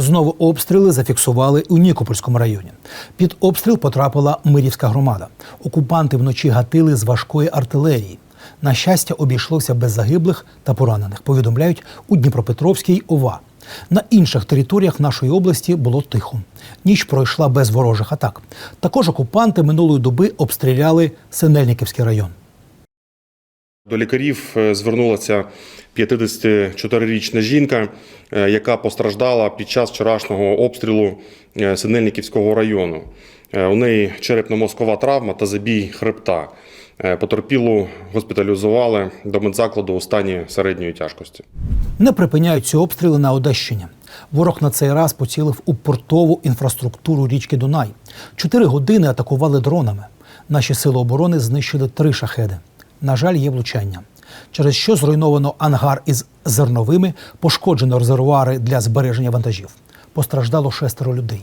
Знову обстріли зафіксували у Нікопольському районі. Під обстріл потрапила Мирівська громада. Окупанти вночі гатили з важкої артилерії. На щастя, обійшлося без загиблих та поранених. Повідомляють у Дніпропетровській ОВА. На інших територіях нашої області було тихо. Ніч пройшла без ворожих атак. Також окупанти минулої доби обстріляли Синельниківський район. До лікарів е, звернулася 54-річна жінка, е, яка постраждала під час вчорашнього обстрілу е, Синельниківського району. Е, У неї черепно-мозкова травма та забій хребта. Потерпілу госпіталізували до медзакладу у стані середньої тяжкості. Не припиняються обстріли на Одещині. Ворог на цей раз поцілив у портову інфраструктуру річки Дунай. Чотири години атакували дронами. Наші сили оборони знищили три шахеди. На жаль, є влучання. Через що зруйновано ангар із зерновими, пошкоджено резервуари для збереження вантажів. Постраждало шестеро людей.